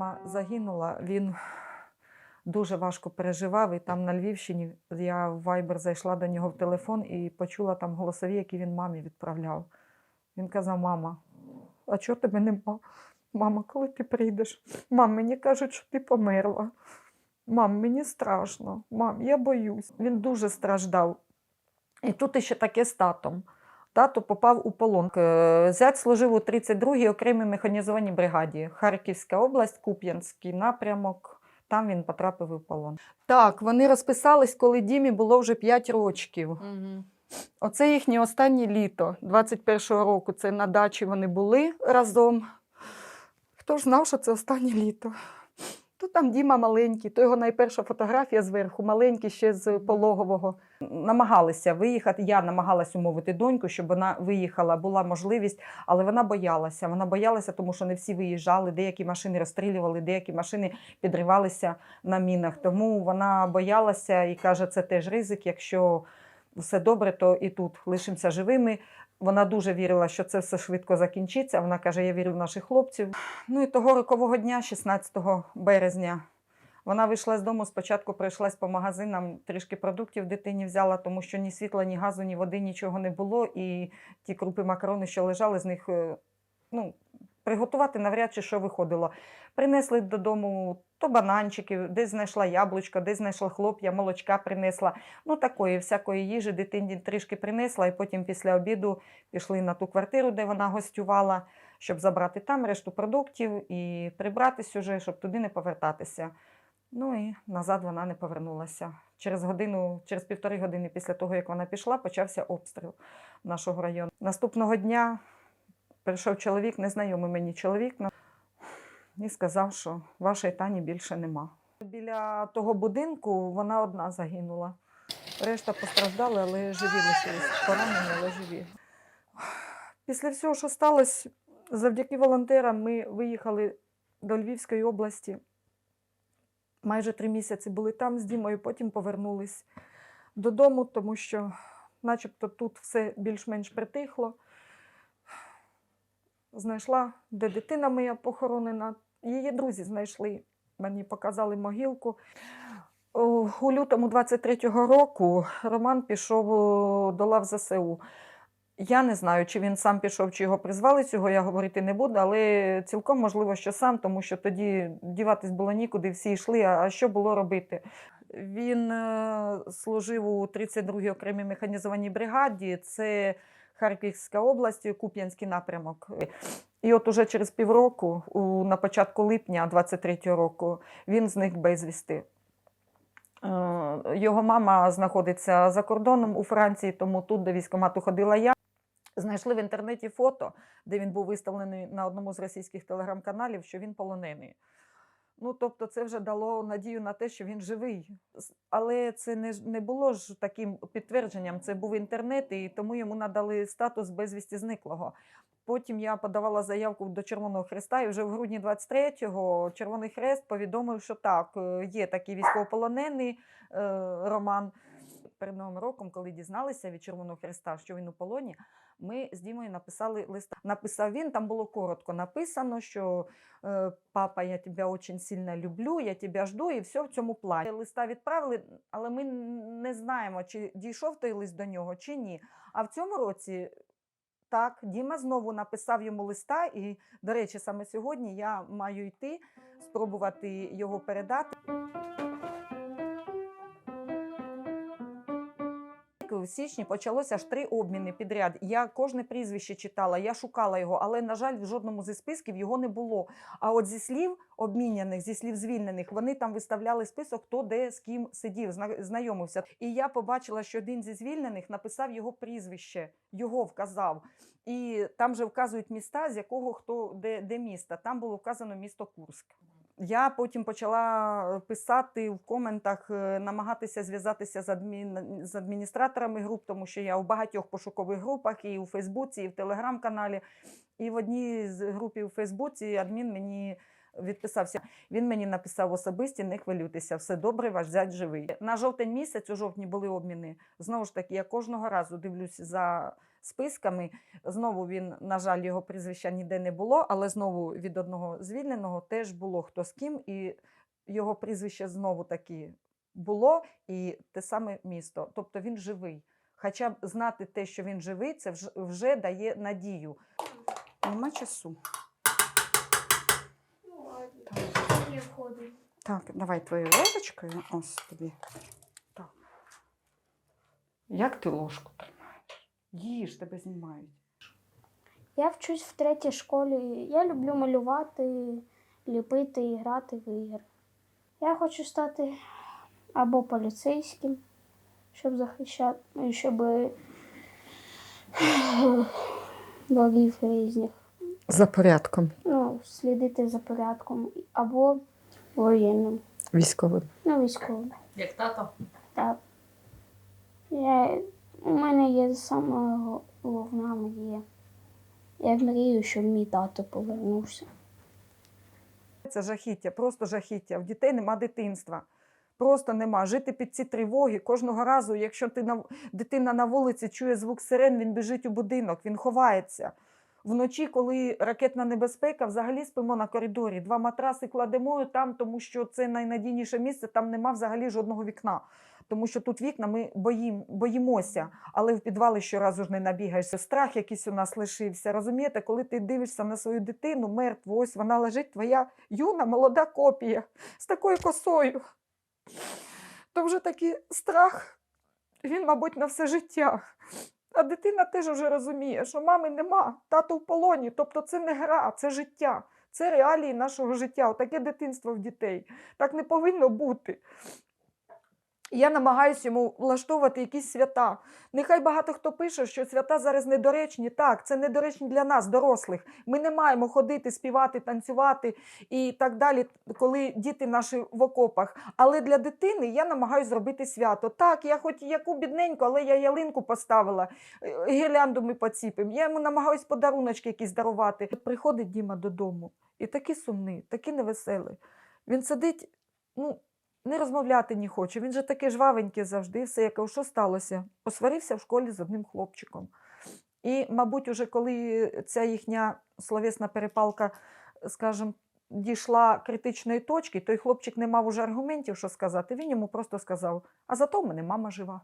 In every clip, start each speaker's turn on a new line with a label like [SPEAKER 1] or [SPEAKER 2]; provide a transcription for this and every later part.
[SPEAKER 1] мама загинула, він дуже важко переживав. І там на Львівщині я в Viber зайшла до нього в телефон і почула там голосові, які він мамі відправляв. Він казав: Мама, а чого тебе нема? Мама, коли ти прийдеш? Мам, мені кажуть, що ти померла. Мам, мені страшно. Мам, я боюсь. Він дуже страждав. І тут ще таке з татом. Тато попав у полон. Е, Зять служив у 32-й окремій механізованій бригаді. Харківська область, Куп'янський напрямок. Там він потрапив у полон. Так, вони розписались, коли Дімі було вже 5 років.
[SPEAKER 2] Угу.
[SPEAKER 1] Оце їхнє останнє літо 21-го року. Це на дачі вони були разом. Хто ж знав, що це останнє літо? То там Діма маленький, то його найперша фотографія зверху, маленький ще з пологового. Намагалися виїхати. Я намагалась умовити доньку, щоб вона виїхала. Була можливість, але вона боялася. Вона боялася, тому що не всі виїжджали, деякі машини розстрілювали, деякі машини підривалися на мінах. Тому вона боялася і каже, це теж ризик. Якщо все добре, то і тут лишимося живими. Вона дуже вірила, що це все швидко закінчиться. Вона каже: Я вірю в наших хлопців. Ну і того рокового дня, 16 березня, вона вийшла з дому. Спочатку пройшлась по магазинам, трішки продуктів дитині взяла, тому що ні світла, ні газу, ні води, нічого не було. І ті крупи макарони, що лежали, з них е, ну, приготувати навряд чи що виходило. Принесли додому то бананчиків, десь знайшла яблучко, десь знайшла хлоп'я, молочка принесла. Ну, такої всякої їжі дитині трішки принесла, і потім після обіду пішли на ту квартиру, де вона гостювала, щоб забрати там решту продуктів і прибратись уже, щоб туди не повертатися. Ну і назад вона не повернулася. Через годину, через півтори години після того, як вона пішла, почався обстріл нашого району. Наступного дня прийшов чоловік, незнайомий мені чоловік, і сказав, що вашої Тані більше нема. Біля того будинку вона одна загинула. Решта постраждали, але живі лишились. Поранені, але живі. Після всього, що сталося, завдяки волонтерам ми виїхали до Львівської області. Майже три місяці були там з Дімою, потім повернулись додому, тому що, начебто, тут все більш-менш притихло. Знайшла, де дитина моя похоронена. Її друзі знайшли, мені показали могилку. У лютому 23-го року Роман пішов до лав ЗСУ. Я не знаю, чи він сам пішов, чи його призвали, цього я говорити не буду, але цілком можливо, що сам, тому що тоді діватись було нікуди, всі йшли. А що було робити? Він е, служив у 32-й окремій механізованій бригаді. Це Харківська область, Куп'янський напрямок. І от уже через півроку, на початку липня 23-го року, він зник безвісти. Е, Його мама знаходиться за кордоном у Франції, тому тут до військкомату ходила я. Знайшли в інтернеті фото, де він був виставлений на одному з російських телеграм-каналів, що він полонений. Ну, тобто, це вже дало надію на те, що він живий. Але це не, не було ж таким підтвердженням. Це був інтернет, і тому йому надали статус безвісті зниклого. Потім я подавала заявку до Червоного Хреста, і вже в грудні 23-го Червоний Хрест повідомив, що так, е, є такий військовополонений е, Роман. Перед Новим роком, коли дізналися від Червоного Хреста, що він у полоні, ми з Дімою написали листа. Написав він, там було коротко написано, що е, папа, я тебе дуже сильно люблю, я тебе жду, і все в цьому плані. Листа відправили, але ми не знаємо, чи дійшов той лист до нього, чи ні. А в цьому році. Так, Діма знову написав йому листа, і, до речі, саме сьогодні я маю йти спробувати його передати. В січні почалося аж три обміни підряд. Я кожне прізвище читала, я шукала його, але, на жаль, в жодному зі списків його не було. А от зі слів обміняних, зі слів звільнених, вони там виставляли список, хто де з ким сидів, знайомився. І я побачила, що один зі звільнених написав його прізвище, його вказав. І там же вказують міста, з якого хто де, де міста. Там було вказано місто Курськ. Я потім почала писати в коментах, е, намагатися зв'язатися з, адмін... з адміністраторами груп, тому що я у багатьох пошукових групах і у Фейсбуці, і в Телеграм-каналі. І в одній з групів у Фейсбуці адмін мені відписався. Він мені написав особисті, не хвилюйтеся, все добре, ваш зять живий. На жовтень місяць, у жовтні були обміни. Знову ж таки, я кожного разу дивлюся за списками. Знову він, на жаль, його прізвища ніде не було, але знову від одного звільненого теж було хто з ким, і його прізвище знову таки було, і те саме місто. Тобто він живий. Хоча б знати те, що він живий, це вже, дає надію. Нема часу.
[SPEAKER 2] Ну ладно.
[SPEAKER 1] Так.
[SPEAKER 2] Я.
[SPEAKER 1] Так, давай твоєю ложечкою. Ось тобі. Так. Як ти ложку? Їж, тебе знімають.
[SPEAKER 2] Я вчусь в третій школі. Я люблю малювати, ліпити і грати в ігри. Я хочу стати або поліцейським, щоб захищати, щоб ворів різних.
[SPEAKER 1] За порядком
[SPEAKER 2] Ну, слідити за порядком, або воєнним,
[SPEAKER 1] військовим.
[SPEAKER 2] ну, військовим.
[SPEAKER 3] Як тато?
[SPEAKER 2] Так. Я, у мене є саме головна мрія. Я мрію, щоб мій тато повернувся.
[SPEAKER 1] Це жахіття, просто жахіття. В дітей нема дитинства. Просто нема. Жити під ці тривоги кожного разу, якщо ти на, дитина на вулиці чує звук сирен, він біжить у будинок, він ховається. Вночі, коли ракетна небезпека, взагалі спимо на коридорі. Два матраси кладемо там, тому що це найнадійніше місце, там нема взагалі жодного вікна. Тому що тут вікна ми боїм, боїмося, але в підвали щоразу ж не набігаєшся. Страх якийсь у нас лишився. Розумієте, коли ти дивишся на свою дитину, мертву, ось вона лежить, твоя юна молода копія з такою косою. То вже такий страх, він, мабуть, на все життя. А дитина теж вже розуміє, що мами нема, тато в полоні. Тобто це не гра, це життя, це реалії нашого життя. Отаке дитинство в дітей. Так не повинно бути. Я намагаюся йому влаштовувати якісь свята. Нехай багато хто пише, що свята зараз недоречні. Так, це недоречні для нас, дорослих. Ми не маємо ходити, співати, танцювати і так далі, коли діти наші в окопах. Але для дитини я намагаюся зробити свято. Так, я хоч яку бідненьку, але я ялинку поставила, е, гірлянду ми поціпимо. Я йому намагаюся подаруночки якісь дарувати. Приходить Діма додому і такий сумний, такий невеселий. Він сидить, ну, не розмовляти не хоче. Він же такий жвавенький завжди. Все, я кажу, що сталося? Посварився в школі з одним хлопчиком. І, мабуть, уже коли ця їхня словесна перепалка, скажімо, дійшла критичної точки, той хлопчик не мав уже аргументів, що сказати. Він йому просто сказав: а зато в мене мама жива.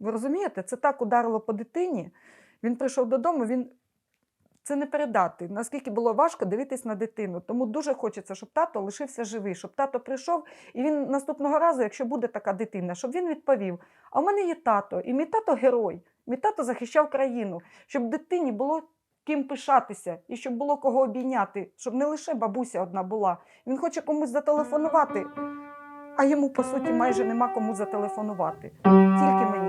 [SPEAKER 1] Ви розумієте, це так ударило по дитині. Він прийшов додому, він це не передати. Наскільки було важко дивитись на дитину. Тому дуже хочеться, щоб тато лишився живий, щоб тато прийшов, і він наступного разу, якщо буде така дитина, щоб він відповів: А в мене є тато, і мій тато герой, мій тато захищав країну, щоб дитині було ким пишатися і щоб було кого обійняти, щоб не лише бабуся одна була. Він хоче комусь зателефонувати, а йому, по суті, майже нема кому зателефонувати. Тільки мені.